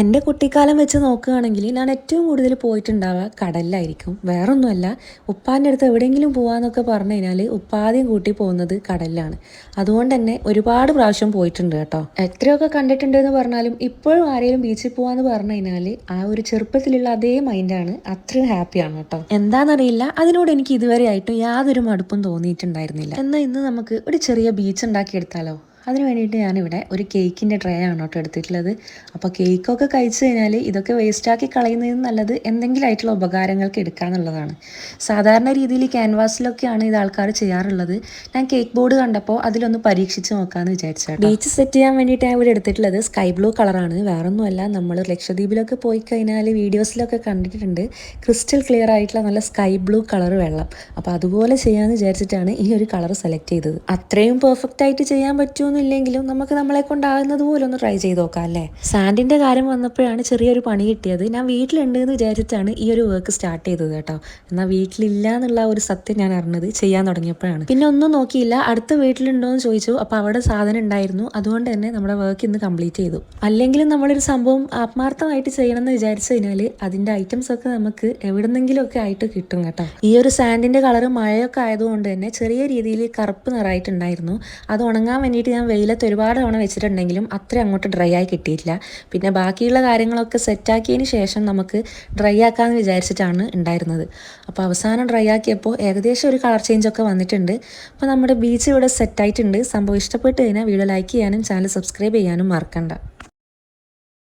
എന്റെ കുട്ടിക്കാലം വെച്ച് നോക്കുകയാണെങ്കിൽ ഞാൻ ഏറ്റവും കൂടുതൽ പോയിട്ടുണ്ടാവുക കടലിലായിരിക്കും. വേറൊന്നുമല്ല ഉപ്പാന്റെ അടുത്ത് എവിടെയെങ്കിലും പോകാമെന്നൊക്കെ പറഞ്ഞു കഴിഞ്ഞാൽ ഉപ്പാദ്യം കൂട്ടി പോകുന്നത് കടലിലാണ്. അതുകൊണ്ട് തന്നെ ഒരുപാട് പ്രാവശ്യം പോയിട്ടുണ്ട് കേട്ടോ. എത്രയൊക്കെ കണ്ടിട്ടുണ്ട് എന്ന് പറഞ്ഞാലും ഇപ്പോഴും ആരെങ്കിലും ബീച്ചിൽ പോകാമെന്ന് പറഞ്ഞു കഴിഞ്ഞാൽ ആ ഒരു ചെറുപ്പത്തിലുള്ള അതേ മൈൻഡാണ് അത്രയും ഹാപ്പിയാണ് കേട്ടോ. എന്താണെന്നറിയില്ല അതിനോട് എനിക്ക് ഇതുവരെ ആയിട്ടും യാതൊരു മടുപ്പും തോന്നിയിട്ടുണ്ടായിരുന്നില്ല. എന്നാൽ ഇന്ന് നമുക്ക് ഒരു ചെറിയ ബീച്ച് ഉണ്ടാക്കിയെടുത്താലോ? അതിന് വേണ്ടിയിട്ട് ഞാനിവിടെ ഒരു കേക്കിന്റെ ട്രേ ആണ് കേട്ടോ എടുത്തിട്ടുള്ളത്. അപ്പോൾ കേക്കൊക്കെ കഴിച്ചു കഴിഞ്ഞാൽ ഇതൊക്കെ വേസ്റ്റാക്കി കളയുന്നതിന് നല്ലത് എന്തെങ്കിലും ആയിട്ടുള്ള ഉപകാരങ്ങൾക്ക് എടുക്കാന്നുള്ളതാണ് സാധാരണ രീതിയിൽ ക്യാൻവാസിലൊക്കെയാണ് ഇത് ആൾക്കാർ ചെയ്യാറുള്ളത്. ഞാൻ കേക്ക് ബോർഡ് കണ്ടപ്പോൾ അതിലൊന്ന് പരീക്ഷിച്ച് നോക്കാമെന്ന് വിചാരിച്ചു ബീച്ച് സെറ്റ് ചെയ്യാൻ വേണ്ടിയിട്ട് ഞാൻ ഇവിടെ എടുത്തിട്ടുള്ളത് സ്കൈ ബ്ലൂ കളറാണ് വേറൊന്നുമല്ല നമ്മൾ ലക്ഷദ്വീപിലൊക്കെ പോയി കഴിഞ്ഞാൽ വീഡിയോസിലൊക്കെ കണ്ടിട്ടുണ്ട്. ക്രിസ്റ്റൽ ക്ലിയർ ആയിട്ടുള്ള നല്ല സ്കൈ ബ്ലൂ കളർ വെള്ളം. അപ്പോൾ അതുപോലെ ചെയ്യാമെന്ന് വിചാരിച്ചിട്ടാണ് ഈ ഒരു കളർ സെലക്ട് ചെയ്തത്. അത്രയും പെർഫെക്റ്റ് ആയിട്ട് ചെയ്യാൻ പറ്റുമെന്നില്ലെങ്കിലും നമുക്ക് നമ്മളെ കൊണ്ടാകുന്നത് പോലെ ഒന്ന് ട്രൈ ചെയ്ത് നോക്കാം അല്ലേ? സാൻഡിന്റെ കാര്യം വന്നപ്പോഴാണ് ചെറിയൊരു പണി കിട്ടിയത്. ഞാൻ വീട്ടിലുണ്ട് എന്ന് വിചാരിച്ചിട്ടാണ് ഈ ഒരു വർക്ക് സ്റ്റാർട്ട് ചെയ്തത് കേട്ടോ. എന്നാൽ വീട്ടിലില്ല എന്നുള്ള ഒരു സത്യം ഞാൻ അറിഞ്ഞത് ചെയ്യാൻ തുടങ്ങിയപ്പോഴാണ്. പിന്നെ ഒന്നും നോക്കിയില്ല. അടുത്ത വീട്ടിലുണ്ടോ എന്ന് ചോദിച്ചു. അപ്പോൾ അവിടെ സാധനം ഉണ്ടായിരുന്നു. അതുകൊണ്ട് തന്നെ നമ്മുടെ വർക്ക് ഇന്ന് കംപ്ലീറ്റ് ചെയ്തു. അല്ലെങ്കിലും നമ്മളൊരു സംഭവം ആത്മാർത്ഥമായിട്ട് ചെയ്യണം എന്ന് വിചാരിച്ചു കഴിഞ്ഞാൽ അതിന്റെ ഐറ്റംസ് ഒക്കെ നമുക്ക് എവിടെന്നെങ്കിലും ഒക്കെ ആയിട്ട് കിട്ടും കേട്ടോ. ഈ ഒരു സാൻഡിന്റെ കളർ മഴയൊക്കെ ആയതുകൊണ്ട് തന്നെ ചെറിയ രീതിയിൽ കറുപ്പ് നിറായിട്ടുണ്ടായിരുന്നു അത് ഉണങ്ങാൻ വേണ്ടിയിട്ട് ഞാൻ വെയിലത്ത് ഒരുപാട് തവണ വെച്ചിട്ടുണ്ടെങ്കിലും അത്ര അങ്ങോട്ട് ഡ്രൈ ആയി കിട്ടിയിട്ടില്ല. പിന്നെ ബാക്കിയുള്ള കാര്യങ്ങളൊക്കെ സെറ്റാക്കിയതിന് ശേഷം നമുക്ക് ഡ്രൈ ആക്കാമെന്ന് വിചാരിച്ചിട്ടാണ് ഉണ്ടായിരുന്നത്. അപ്പോൾ അവസാനം ഡ്രൈ ആക്കിയപ്പോൾ ഏകദേശം ഒരു കളർ ചേഞ്ച് ഒക്കെ വന്നിട്ടുണ്ട്. അപ്പോൾ നമ്മുടെ ബീച്ച് ഇവിടെ സെറ്റായിട്ടുണ്ട് സംഭവം ഇഷ്ടപ്പെട്ട് കഴിഞ്ഞാൽ വീഡിയോ ലൈക്ക് ചെയ്യാനും ചാനൽ സബ്സ്ക്രൈബ് ചെയ്യാനും മറക്കണ്ട.